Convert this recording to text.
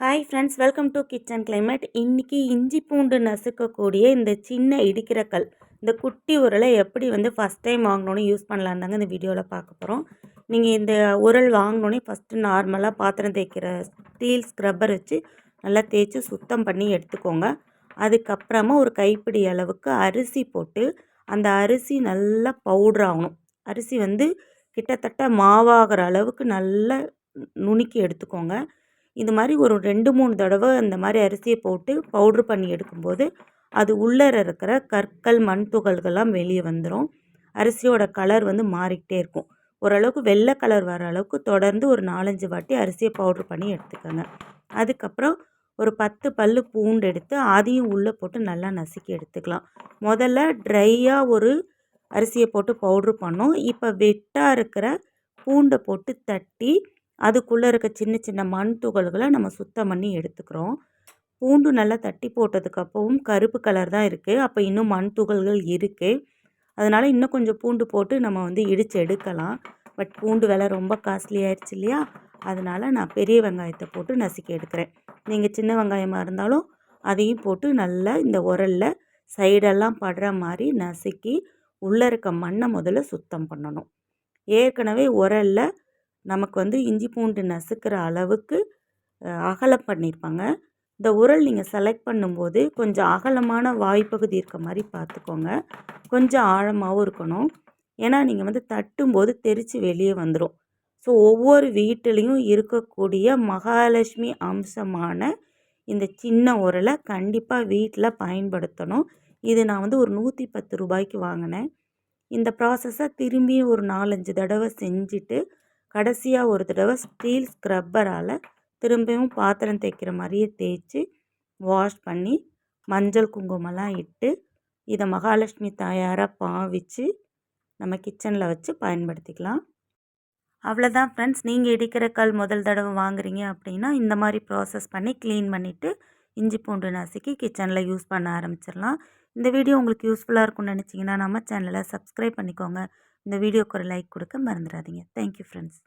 Hi friends welcome to kitchen climate இன்றைக்கி இஞ்சி பூண்டு நசுக்கக்கூடிய இந்த சின்ன இடிக்கிற கல் இந்த குட்டி உரலை எப்படி வந்து ஃபஸ்ட் டைம் வாங்கினோன்னே யூஸ் பண்ணலான்னு தாங்க இந்த வீடியோவில் பார்க்க போகிறோம் நீங்கள் இந்த உரல் வாங்கினோன்னே ஃபஸ்ட்டு நார்மலாக பாத்திரம் தேய்க்கிற ஸ்டீல் ஸ்க்ரப்பர் வச்சு நல்லா தேய்ச்சி சுத்தம் பண்ணி எடுத்துக்கோங்க. அதுக்கப்புறமா ஒரு கைப்பிடி அளவுக்கு அரிசி போட்டு அந்த அரிசி நல்லா பவுடர் ஆகணும். அரிசி வந்து கிட்டத்தட்ட மாவாகிற அளவுக்கு நல்லா நுணுக்கி எடுத்துக்கோங்க. இது மாதிரி ஒரு ரெண்டு மூணு தடவை இந்த மாதிரி அரிசியை போட்டு பவுட்ரு பண்ணி எடுக்கும்போது அது உள்ளே இருக்கிற கற்கள் மண் துகள்கள்லாம் வெளியே வந்துடும் அரிசியோட கலர் வந்து மாறிக்கிட்டே இருக்கும். ஓரளவுக்கு வெள்ளை கலர் வர அளவுக்கு தொடர்ந்து ஒரு நாலஞ்சு வாட்டி அரிசியை பவுட்ரு பண்ணி எடுத்துக்கோங்க. அதுக்கப்புறம் ஒரு பத்து பல் பூண்டு எடுத்து அதையும் உள்ளே போட்டு நல்லா நசுக்கி எடுத்துக்கலாம். முதல்ல ட்ரையாக ஒரு அரிசியை போட்டு பவுட்ரு பண்ணோம். இப்போ வெட்டாக இருக்கிற பூண்டை போட்டு தட்டி அதுக்குள்ளே இருக்க சின்ன சின்ன மண் துகள்களை நம்ம சுத்தம் பண்ணி எடுத்துக்கிறோம். பூண்டு நல்லா தட்டி போட்டதுக்கப்பவும் கருப்பு கலர் தான் இருக்குது அப்போ இன்னும் மண் துகள்கள் இருக்குது அதனால் இன்னும் கொஞ்சம் பூண்டு போட்டு நம்ம வந்து இடித்து எடுக்கலாம். பட் பூண்டு விலை ரொம்ப காஸ்ட்லி ஆயிடுச்சு இல்லையா? அதனால் நான் பெரிய வெங்காயத்தை போட்டு நசுக்கி எடுக்கிறேன். நீங்கள் சின்ன வெங்காயமாக இருந்தாலும் அதையும் போட்டு நல்லா இந்த உரலில் சைடெல்லாம் படுற மாதிரி நசுக்கி உள்ளே இருக்க மண்ணை முதல்ல சுத்தம் பண்ணணும். ஏற்கனவே உரலில் நமக்கு வந்து இஞ்சி பூண்டு நசுக்கிற அளவுக்கு அகலம் பண்ணியிருப்பாங்க இந்த உரல் நீங்கள் செலக்ட் பண்ணும்போது கொஞ்சம் அகலமான வாய்ப்பகுதி இருக்க மாதிரி பார்த்துக்கோங்க கொஞ்சம் ஆழமாகவும் இருக்கணும். ஏன்னா நீங்கள் வந்து தட்டும்போது தெரித்து வெளியே வந்துடும் ஸோ ஒவ்வொரு வீட்டிலையும் இருக்கக்கூடிய மகாலட்சுமி அம்சமான இந்த சின்ன உரலை கண்டிப்பாக வீட்டில் பயன்படுத்தணும். இது நான் வந்து ஒரு நூற்றி பத்து ரூபாய்க்கு வாங்கினேன். இந்த ப்ராசஸை திரும்பி ஒரு நாலஞ்சு தடவை செஞ்சுட்டு கடைசியாக ஒரு தடவை ஸ்டீல் ஸ்க்ரப்பரால் திரும்பவும் பாத்திரம் தேய்க்கிற மாதிரியே தேய்ச்சி வாஷ் பண்ணி மஞ்சள் குங்குமம்லாம் இட்டு இதை மகாலட்சுமி தாயாராக பாவிச்சு நம்ம கிச்சனில் வச்சு பயன்படுத்திக்கலாம். அவ்வளோதான் ஃப்ரெண்ட்ஸ் நீங்கள் இடிக்கிற கல் முதல் தடவை வாங்குறீங்க அப்படின்னா இந்த மாதிரி ப்ராசஸ் பண்ணி க்ளீன் பண்ணிவிட்டு இஞ்சி பூண்டு நசுக்கி கிச்சனில் யூஸ் பண்ண ஆரம்பிச்சிடலாம். இந்த வீடியோ உங்களுக்கு யூஸ்ஃபுல்லாக இருக்கும்னு நினச்சிங்கன்னா நம்ம சேனலை சப்ஸ்கிரைப் பண்ணிக்கோங்க. இந்த வீடியோக்கு ஒரு லைக் கொடுக்க மறந்துடாதீங்க தேங்க்யூ ஃப்ரெண்ட்ஸ்